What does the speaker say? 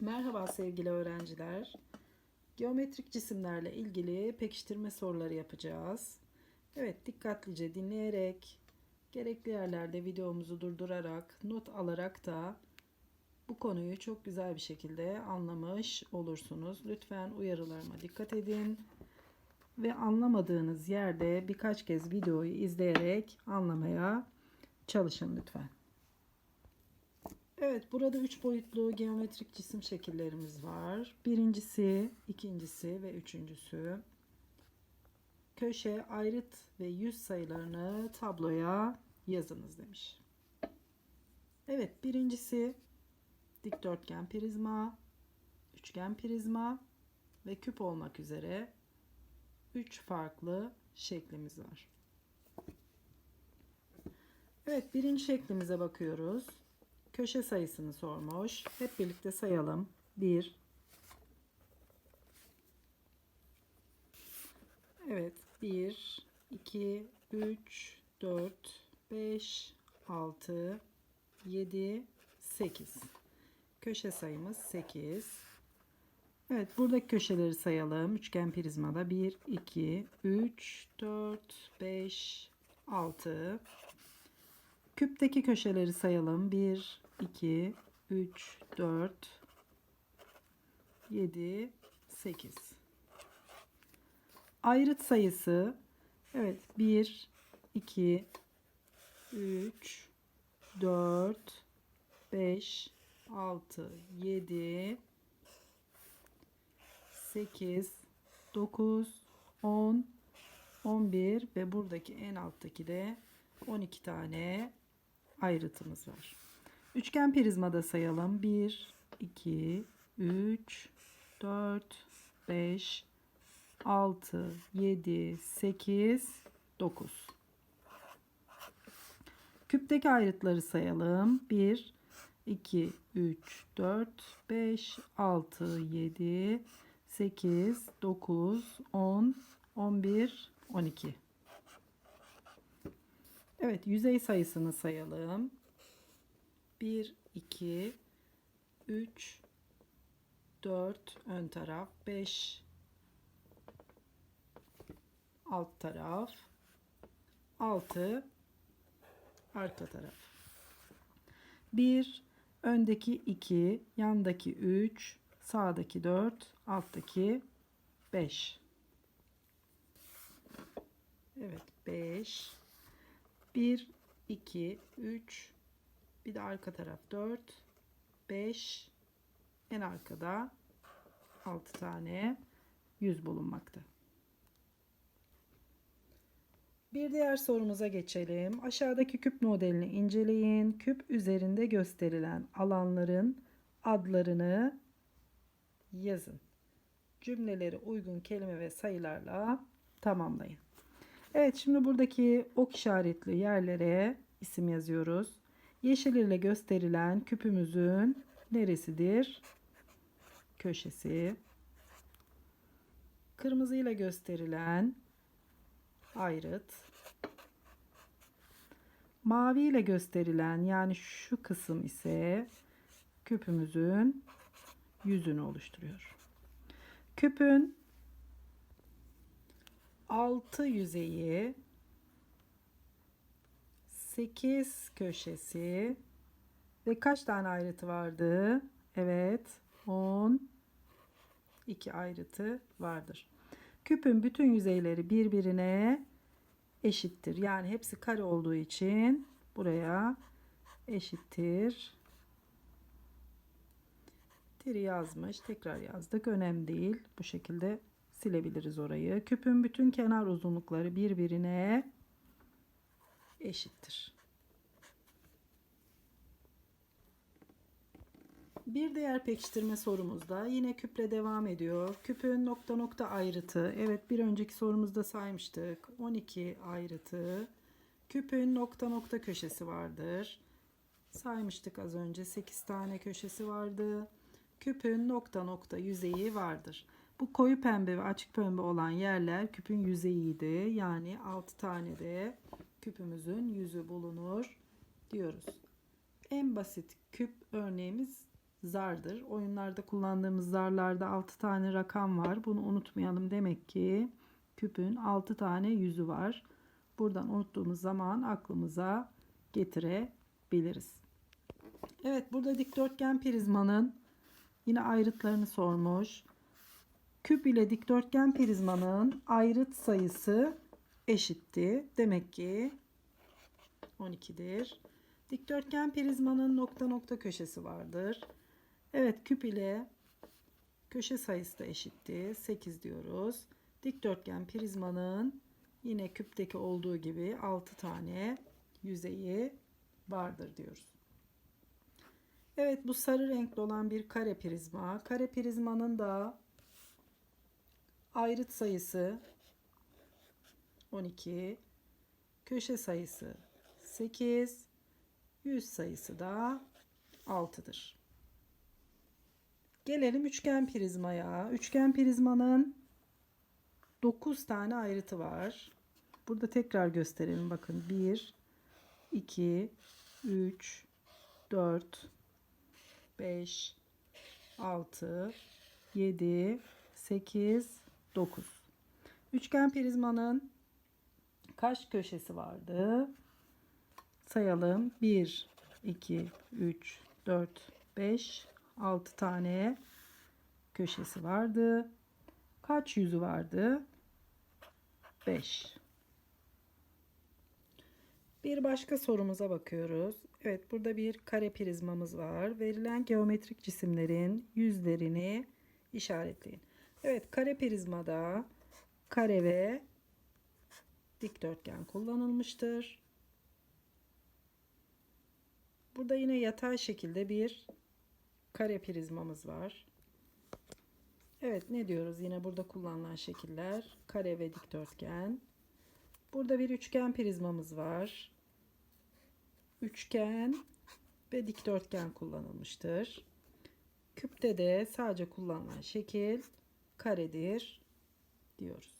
Merhaba sevgili öğrenciler. Geometrik cisimlerle ilgili pekiştirme soruları yapacağız. Evet, dikkatlice dinleyerek, gerekli yerlerde videomuzu durdurarak, not alarak da bu konuyu çok güzel bir şekilde anlamış olursunuz. Lütfen uyarılarıma dikkat edin ve anlamadığınız yerde birkaç kez videoyu izleyerek anlamaya çalışın lütfen. Evet, burada üç boyutlu geometrik cisim şekillerimiz var. Birincisi, ikincisi ve üçüncüsü. Köşe, ayrıt ve yüz sayılarını tabloya yazınız demiş. Evet, birincisi dikdörtgen prizma, üçgen prizma ve küp olmak üzere üç farklı şeklimiz var. Evet, birinci şeklimize bakıyoruz köşe sayısını sormuş. Hep birlikte sayalım. 1 Evet. 1 2 3 4 5 6 7 8 Köşe sayımız 8. Evet, buradaki köşeleri sayalım. Üçgen prizmada 1 2 3 4 5 6 Küpteki köşeleri sayalım. 1, 2, 3, 4, 7, 8. Ayrıt sayısı evet 1, 2, 3, 4, 5, 6, 7, 8, 9, 10, 11 ve buradaki en alttaki de 12 tane ayrıtımız var. Üçgen prizmada sayalım. 1, 2, 3, 4, 5, 6, 7, 8, 9. Küpteki ayrıtları sayalım. 1, 2, 3, 4, 5, 6, 7, 8, 9, 10, 11, 12. Evet yüzey sayısını sayalım. 1, 2, 3, 4 ön taraf, 5 alt taraf, 6 arka taraf. 1 öndeki 2, yandaki 3, sağdaki 4, alttaki 5. Evet 5 1, 2, 3, bir de arka taraf 4, 5, en arkada 6 tane yüz bulunmakta. Bir diğer sorumuza geçelim. Aşağıdaki küp modelini inceleyin. Küp üzerinde gösterilen alanların adlarını yazın. Cümleleri uygun kelime ve sayılarla tamamlayın. Evet şimdi buradaki ok işaretli yerlere isim yazıyoruz. Yeşil ile gösterilen küpümüzün neresidir? Köşesi. Kırmızı ile gösterilen ayrıt. Mavi ile gösterilen yani şu kısım ise küpümüzün yüzünü oluşturuyor. Küpün altı yüzeyi 8 köşesi ve kaç tane ayrıtı vardı? Evet 10 2 ayrıtı vardır. Küpün bütün yüzeyleri birbirine eşittir. Yani hepsi kare olduğu için buraya eşittir. Tiri yazmış. Tekrar yazdık. Önemli değil. Bu şekilde silebiliriz orayı. Küpün bütün kenar uzunlukları birbirine eşittir. Bir diğer pekiştirme sorumuzda yine küple devam ediyor. Küpün nokta nokta ayrıtı. Evet bir önceki sorumuzda saymıştık. 12 ayrıtı. Küpün nokta nokta köşesi vardır. Saymıştık az önce 8 tane köşesi vardı. Küpün nokta nokta yüzeyi vardır. Bu koyu pembe ve açık pembe olan yerler küpün yüzeyiydi. Yani 6 tane de küpümüzün yüzü bulunur diyoruz. En basit küp örneğimiz zardır. Oyunlarda kullandığımız zarlarda 6 tane rakam var. Bunu unutmayalım. Demek ki küpün 6 tane yüzü var. Buradan unuttuğumuz zaman aklımıza getirebiliriz. Evet burada dikdörtgen prizmanın yine ayrıtlarını sormuş. Küp ile dikdörtgen prizmanın ayrıt sayısı eşitti. Demek ki 12'dir. Dikdörtgen prizmanın nokta nokta köşesi vardır. Evet küp ile köşe sayısı da eşitti. 8 diyoruz. Dikdörtgen prizmanın yine küpteki olduğu gibi 6 tane yüzeyi vardır diyoruz. Evet bu sarı renkli olan bir kare prizma. Kare prizmanın da ayrıt sayısı 12, köşe sayısı 8, yüz sayısı da 6'dır. Gelelim üçgen prizmaya. Üçgen prizmanın 9 tane ayrıtı var. Burada tekrar gösterelim. Bakın 1, 2, 3, 4, 5, 6, 7, 8, 9. Üçgen prizmanın kaç köşesi vardı? Sayalım. 1, 2, 3, 4, 5, 6 tane köşesi vardı. Kaç yüzü vardı? 5. Bir başka sorumuza bakıyoruz. Evet burada bir kare prizmamız var. Verilen geometrik cisimlerin yüzlerini işaretleyin. Evet kare prizmada kare ve dikdörtgen kullanılmıştır. Burada yine yatay şekilde bir kare prizmamız var. Evet ne diyoruz yine burada kullanılan şekiller kare ve dikdörtgen. Burada bir üçgen prizmamız var. Üçgen ve dikdörtgen kullanılmıştır. Küpte de sadece kullanılan şekil karedir diyoruz.